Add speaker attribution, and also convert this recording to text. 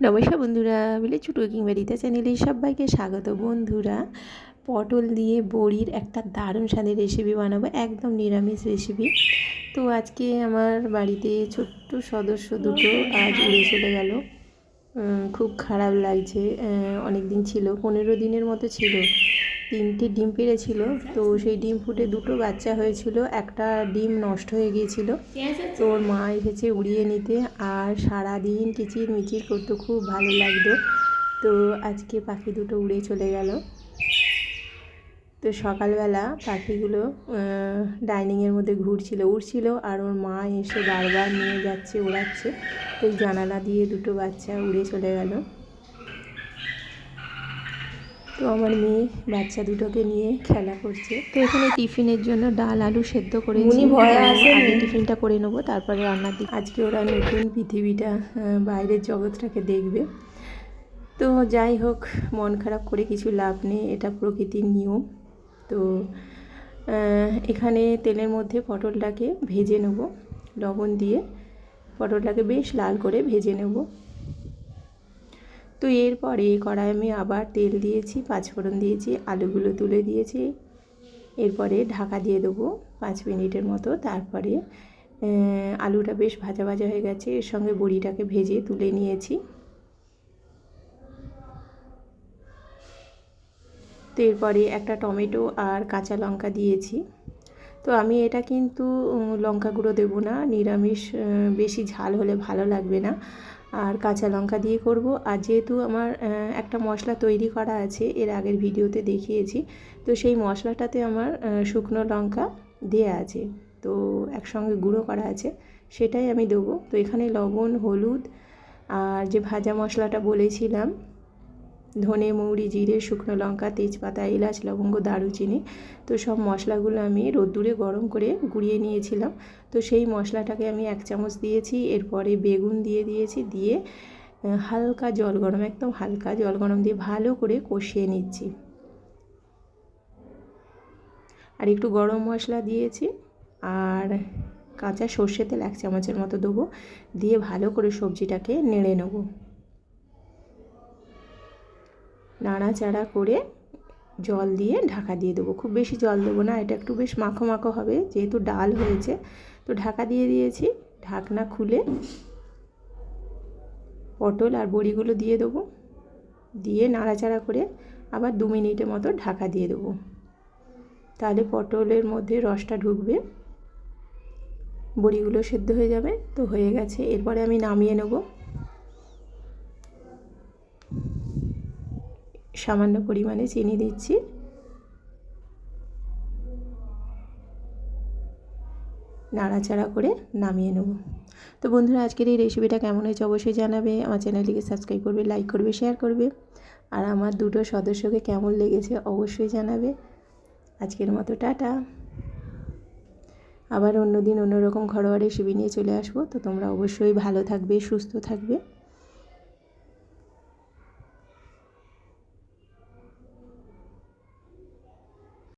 Speaker 1: নমস্কার বন্ধুরা বলে ছোটো কিংবারিতা চ্যানেলে সবাইকে স্বাগত বন্ধুরা। পটল দিয়ে বড়ির একটা দারুণ স্বাদের রেসিপি বানাবো, একদম নিরামিষ রেসিপি তো আজকে আমার বাড়িতে ছোট্ট সদস্য দুটো আজ উড়ে চলে গেল। খুব খারাপ লাগছে অনেক দিন ছিল, পনেরো দিনের মতো ছিল। তিনটে ডিম পেড়েছিল তো সেই ডিম ফুটে দুটো বাচ্চা হয়েছিল, একটা ডিম নষ্ট হয়ে গিয়েছিল। তো ওর মা এসেছে উড়িয়ে নিতে আর সারাদিন কিচির মিচির করতে, খুব ভালো লাগতো। তো আজকে পাখি দুটো উড়ে চলে গেল। তো সকালবেলা পাখিগুলো ডাইনিংয়ের মধ্যে ঘুরছিল, উড়ছিল আর ওর মা এসে বারবার নিয়ে যাচ্ছে, ওড়াচ্ছে। তো জানালা দিয়ে দুটো বাচ্চা উড়ে চলে গেল। তো আমার মেয়ে বাচ্চা দুটোকে নিয়ে খেলা করছে। তো এখানে টিফিনের জন্য ডাল আলু সেদ্ধ করে আগে টিফিনটা করে নেব তারপরে রান্নার দিকে আজকে ওরা নতুন পৃথিবীটা বাইরের জগৎটাকে দেখবে। তো যাই হোক মন খারাপ করে কিছু লাভ নেই এটা প্রকৃতির নিয়ম। তো এখানে তেলের মধ্যে পটলটাকে ভেজে নেব লবণ দিয়ে। পটলটাকে বেশ লাল করে ভেজে নেব। তো এরপরে কড়াই আমি আবার তেল দিয়েছি পাঁচফোড়ন দিয়েছি, আলুগুলো তুলে দিয়েছি। এরপরে ঢাকা দিয়ে দেবো পাঁচ মিনিটের মতো। তারপরে আলুটা বেশ ভাজা ভাজা হয়ে গেছে। এর সঙ্গে বড়িটাকে ভেজে তুলে নিয়েছি। তো এরপরে একটা টমেটো আর কাঁচা লঙ্কা দিয়েছি। তো আমি এটা কিন্তু লঙ্কা গুঁড়ো দেবো না। নিরামিষ বেশি ঝাল হলে ভালো লাগবে না। আর কাঁচা লঙ্কা দিয়ে করব। আর যেহেতু আমার একটা মশলা তৈরি করা আছে, এর আগের ভিডিওতে দেখিয়েছি। তো সেই মশলাটাতে আমার শুকনো লঙ্কা দেওয়া আছে। তো একসঙ্গে গুঁড়ো করা আছে, সেটাই আমি দেবো। তো এখানে লবণ, হলুদ আর যে ভাজা মশলাটা বলেছিলাম ধনে, মৌরি, জিরে, শুকনো লঙ্কা, তেজপাতা, এলাচ, লবঙ্গ, দারুচিনি। তো সব মশলাগুলো আমি রোদ্দুরে গরম করে গুঁড়িয়ে নিয়েছিলাম। তো সেই মশলাটাকে আমি এক চামচ দিয়েছি। এরপরে বেগুন দিয়ে দিয়েছি। দিয়ে হালকা জল গরম, একদম হালকা জল গরম দিয়ে ভালো করে কষিয়ে নিচ্ছি। আর একটু গরম মশলা দিয়েছি। আর কাঁচা সর্ষে তেল এক চামচের মতো দেবো। দিয়ে ভালো করে সবজিটাকে নেড়ে নেব। নাড়াচাড়া করে জল দিয়ে ঢাকা দিয়ে দেবো। খুব বেশি জল দেবো না, এটা একটু বেশ মাখো মাখো হবে, যেহেতু ডাল হয়েছে। তো ঢাকা দিয়ে দিয়েছি, ঢাকনা খুলে পটল আর বড়িগুলো দিয়ে দেবো। দিয়ে নাড়াচাড়া করে আবার দু মিনিটের মতো ঢাকা দিয়ে দেবো। তাহলে পটলের মধ্যে রসটা ঢুকবে, বড়িগুলো সেদ্ধ হয়ে যাবে। তো হয়ে গেছে, এরপরে আমি নামিয়ে নেব। সামান্য পরিমাণে চিনি দিচ্ছি। নাড়াচাড়া করে নামিয়ে নেব। তো বন্ধুরা, আজকের এই রেসিপিটা কেমন হয়েছে অবশ্যই জানাবে। আমার চ্যানেলটিকে সাবস্ক্রাইব করবে লাইক করবে শেয়ার করবে। আর আমার দুটো সদস্যকে কেমন লেগেছে অবশ্যই জানাবে। আজকের মতো টাটা। আবার অন্য দিন অন্যরকম ঘরোয়া রেসিপি নিয়ে চলে আসব। তো তোমরা অবশ্যই ভালো থাকবে, সুস্থ থাকবে।